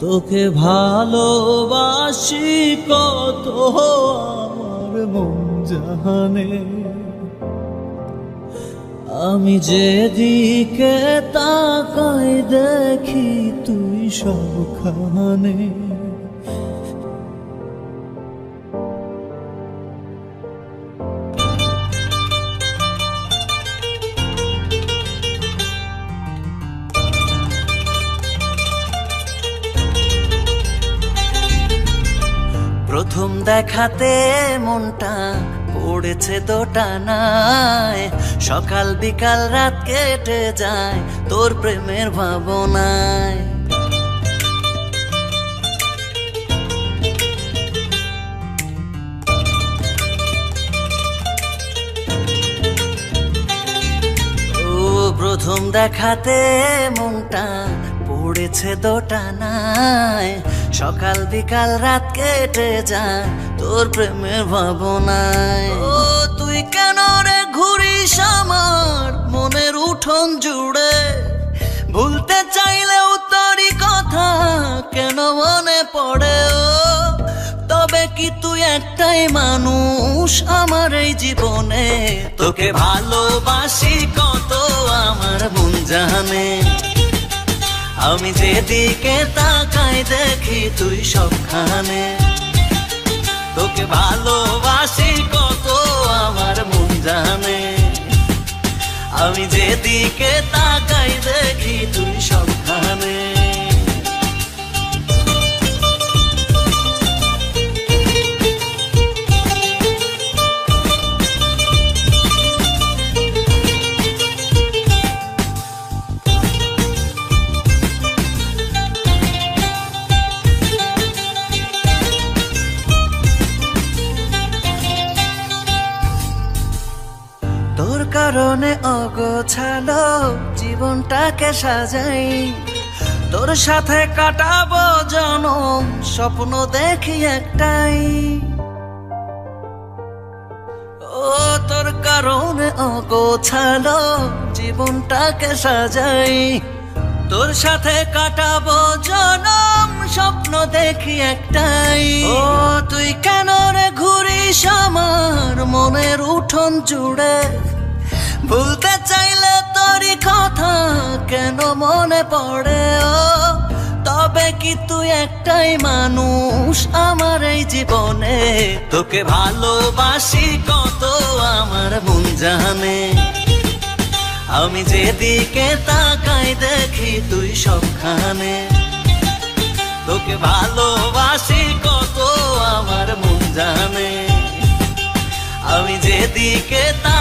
তোকে ভালোবাসি কত আমার মন জানে। আমি যেদিকে তাকাই দেখি তুই সবখানে। প্রথম দেখাতে মনটা পড়েছে দোটানায় সকাল বিকাল রাত কেটে যায় তোর প্রেমের ভাবনায়। প্রথম দেখাতে মনটা পড়েছে দোটানায়। সকাল বিকাল রাত কেটে যায় তোর প্রেমের ভাবনায়। ও, তুই কেন রে ঘুরিস আমার মনের উঠোন জুড়ে? ভুলতে চাইলেও তোরই কথা কেন মনে পড়ে? ও, তবে কি তুই একটাই মানুষ আমার এই জীবনে? তোকে ভালোবাসি কত আমার মন জানে। আমি যেদিকে তাকাই দেখি তুই সবখানে। তোকে ভালোবাসি কত, আমার মন জানে। আমি যেদিকে তাকাই দেখি তুই সবখানে। কারণে অগোছালো জীবনটাকে সাজাই। তোর সাথে কাটাবো জনম, স্বপ্ন দেখি একটাই। ও, তোর কারণে অগোছালো জীবনটাকে সাজাই। তোর সাথে কাটাবো জনম, স্বপ্ন দেখি একটাই। ও, তুই কেন রে ঘুরিস আমার মনের উঠোন জুড়ে? ভুলতে চাইলে তোরই কথা কেন মনে পড়ে, ও? তবে কি তুই একটাই মানুষ আমার এই জীবনে? তোকে ভালোবাসি কত আমার মন জানে আমি যেদিকে তাকাই দেখি তুই সবখানে। তোকে ভালোবাসি কত আমার মন জানে আমি যেদিকে তাকাই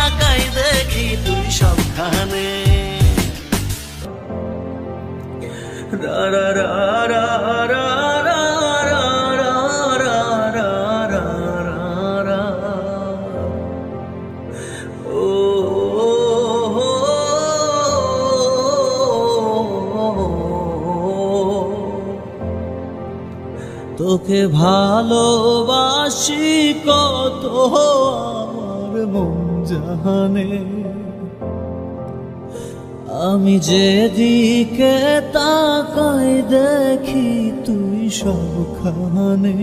তোকে ভালোবাসি কত আমার মন। জানে আমি যেদিকে তাকাই দেখি তুই সবখানে।